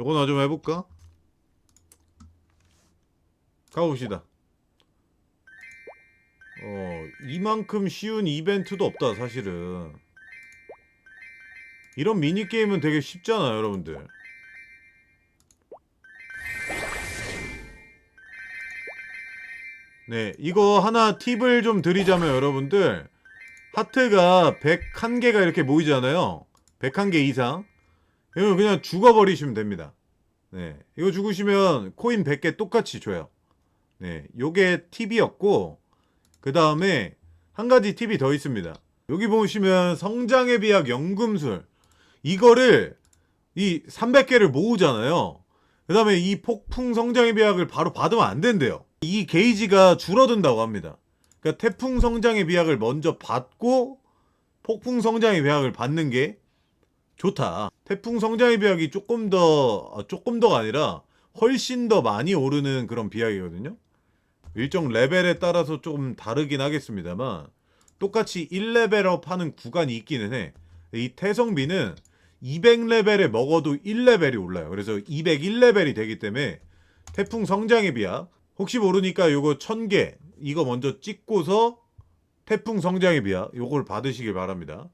요거나 좀 해볼까? 가봅시다. 어, 이만큼 쉬운 이벤트도 없다, 사실은. 이런 미니게임은 되게 쉽잖아요, 여러분들. 네, 이거 하나 팁을 좀 드리자면 여러분들 하트가 101개가 이렇게 모이잖아요. 101개 이상. 이거 그냥 죽어버리시면 됩니다. 네, 이거 죽으시면 코인 100개 똑같이 줘요. 네, 요게 팁이었고 그 다음에 한 가지 팁이 더 있습니다. 여기 보시면 성장의 비약 연금술 이거를 이 300개를 모으잖아요. 그 다음에 이 폭풍 성장의 비약을 바로 받으면 안 된대요. 이 게이지가 줄어든다고 합니다. 그러니까 태풍 성장의 비약을 먼저 받고 폭풍 성장의 비약을 받는 게 좋다. 태풍 성장의 비약이 조금 더 아, 조금 더가 아니라 훨씬 더 많이 오르는 그런 비약이거든요. 일정 레벨에 따라서 조금 다르긴 하겠습니다만 똑같이 1레벨업 하는 구간이 있기는 해. 이 태성비는 200레벨에 먹어도 1레벨이 올라요. 그래서 201레벨이 되기 때문에 태풍 성장의 비약 혹시 모르니까 요거 1000개 이거 먼저 찍고서 태풍 성장의 비약 요걸 받으시길 바랍니다.